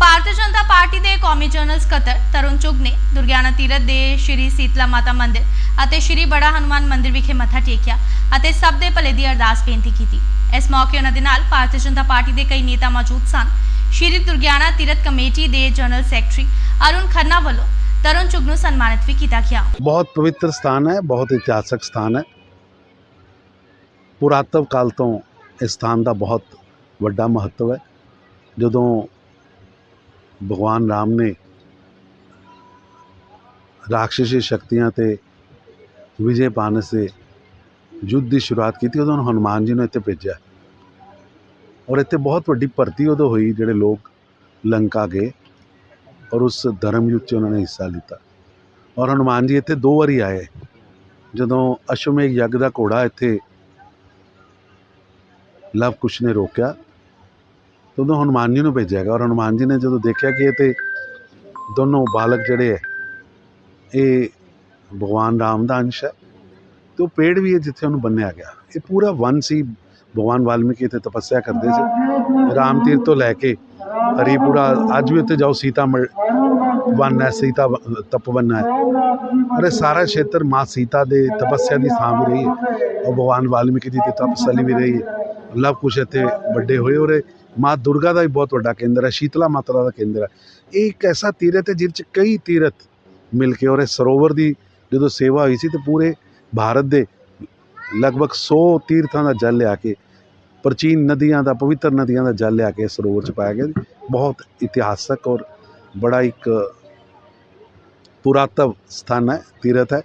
Bharatiya Janata party ਦੇ ਕੌਮੀ general ਸਕੱਤਰ ਤਰੁਣ ਚੁਗ ਨੇ ਦੁਰਗਿਆਨਾ ਤੀਰਥ ਦੇ ਸ਼੍ਰੀ ਸੀਤਲਾ ਮਾਤਾ ਮੰਦਿਰ ਅਤੇ ਸ਼੍ਰੀ ਬੜਾ ਹਨੂਮਾਨ ਮੰਦਿਰ ਵਿਖੇ ਮੱਥਾ ਟੇਕਿਆ ਅਤੇ ਸਭ ਦੇ ਭਲੇ ਦੀ ਅਰਦਾਸ ਬੇਨਤੀ ਕੀਤੀ। ਇਸ ਮੌਕੇ ਉਹਨਾਂ ਦੇ ਨਾਲ ਭਾਰਤੀ ਜਨਤਾ ਪਾਰਟੀ ਦੇ ਕਈ ਨੇਤਾ ਮੌਜੂਦ ਸਨ। ਸ਼੍ਰੀ ਦੁਰਗਿਆਨਾ ਤੀਰਥ ਕਮੇਟੀ ਦੇ ਜਨਰਲ ਸੈਕਟਰੀ ਅਰੁਣ ਖੰਨਾ ਵੱਲੋਂ ਤਰੁਣ ਚੁਗ ਨੂੰ ਸਨਮਾਨਿਤ ਵੀ ਕੀਤਾ ਗਿਆ। ਬਹੁਤ ਪਵਿੱਤਰ ਸਥਾਨ ਹੈ, ਬਹੁਤ ਇਤਿਹਾਸਕ ਸਥਾਨ ਹੈ। ਪੁਰਾਤਨ ਕਾਲ ਤੋਂ ਇਸ ਸਥਾਨ ਦਾ ਬਹੁਤ ਵੱਡਾ ਮਹੱਤਵ ਹੈ। ਜਦੋਂ ਭਗਵਾਨ ਰਾਮ ਨੇ ਰਾਖਸ਼ੀ ਸ਼ਕਤੀਆਂ ਤੇ ਵਿਜੇ ਪਾਣ ਸੇ ਯੁੱਧ ਦੀ ਸ਼ੁਰੂਆਤ ਕੀਤੀ, ਉਦੋਂ ਹਨੂਮਾਨ ਜੀ ਨੂੰ ਇੱਥੇ ਭੇਜਿਆ। ਔਰ ਇੱਥੇ ਬਹੁਤ ਵੱਡੀ ਭਰਤੀ ਉਦੋਂ ਹੋਈ, ਜਿਹੜੇ ਲੋਕ ਲੰਕਾ ਗਏ ਔਰ ਉਸ ਧਰਮ ਯੁੱਧ 'ਚ ਉਹਨਾਂ ਨੇ ਹਿੱਸਾ ਲਿੱਤਾ। ਔਰ ਹਨੂਮਾਨ ਜੀ ਇੱਥੇ ਦੋ ਵਾਰੀ ਆਏ। ਜਦੋਂ ਅਸ਼ਵਮੇਘ ਯੱਗ ਦਾ ਘੋੜਾ ਇੱਥੇ ਲਵ ਕੁਸ਼ ਨੇ ਰੋਕਿਆ ਤਾਂ ਉਦੋਂ ਹਨੂਮਾਨ ਜੀ ਨੂੰ ਭੇਜਿਆ ਗਿਆ ਔਰ ਹਨੂਮਾਨ ਜੀ ਨੇ ਜਦੋਂ ਦੇਖਿਆ ਕਿ ਇਹ ਤੇ ਦੋਨੋਂ ਬਾਲਕ ਜਿਹੜੇ ਹੈ ਇਹ ਭਗਵਾਨ ਰਾਮ ਦਾ ਅੰਸ਼ ਹੈ ਅਤੇ ਉਹ ਪੇੜ ਵੀ ਹੈ ਜਿੱਥੇ ਉਹਨੂੰ ਬੰਨਿਆ ਗਿਆ। ਇਹ ਪੂਰਾ ਵਨ ਸੀ। ਭਗਵਾਨ ਵਾਲਮੀਕੀ ਇੱਥੇ ਤਪੱਸਿਆ ਕਰਦੇ ਸੀ। ਰਾਮ ਤੀਰਥ ਤੋਂ ਲੈ ਕੇ ਹਰੀਪੁਰਾ ਅੱਜ ਵੀ ਉੱਥੇ ਜਾਓ, ਸੀਤਾ ਮ- ਵਨ ਹੈ, ਸੀਤਾ ਵ- ਤਪਵਨ ਹੈ। ਔਰ ਇਹ ਸਾਰਾ ਖੇਤਰ ਮਾਂ ਸੀਤਾ ਦੇ ਤਪੱਸਿਆ ਦੀ ਥਾਂ ਵੀ ਰਹੀ ਹੈ। ਔਰ ਭਗਵਾਨ ਵਾਲਮੀਕੀ ਜੀ ਦੀ ਤਪਸਲੀ ਵੀ ਰਹੀ ਹੈ। ਲਵ ਕੁਸ਼ ਇੱਥੇ ਵੱਡੇ ਹੋਏ ਔਰ ਇਹ ਮਾਂ ਦੁਰਗਾ ਦਾ ਵੀ ਬਹੁਤ ਵੱਡਾ ਕੇਂਦਰ ਹੈ, ਸ਼ੀਤਲਾ ਮਾਤਾ ਦਾ ਕੇਂਦਰ ਹੈ। ਇਹ ਇੱਕ ਐਸਾ ਤੀਰਥ ਹੈ ਜਿਹਦੇ 'ਚ ਕਈ ਤੀਰਥ ਮਿਲ ਕੇ ਔਰ ਇਹ ਸਰੋਵਰ ਦੀ ਜਦੋਂ ਸੇਵਾ ਹੋਈ ਸੀ ਤੇ ਪੂਰੇ ਭਾਰਤ ਦੇ ਲਗਭਗ 100 ਤੀਰਥਾਂ ਦਾ ਜਲ ਲਿਆ ਕੇ ਪ੍ਰਾਚੀਨ ਨਦੀਆਂ ਦਾ, ਪਵਿੱਤਰ ਨਦੀਆਂ ਦਾ ਜਲ ਲਿਆ ਕੇ ਸਰੋਵਰ 'ਚ ਪਾਇਆ ਗਿਆ ਬਹੁਤ ਇਤਿਹਾਸਕ ਔਰ ਬੜਾ ਇੱਕ ਪੁਰਾਤਨ ਸਥਾਨ ਹੈ, ਤੀਰਥ ਹੈ।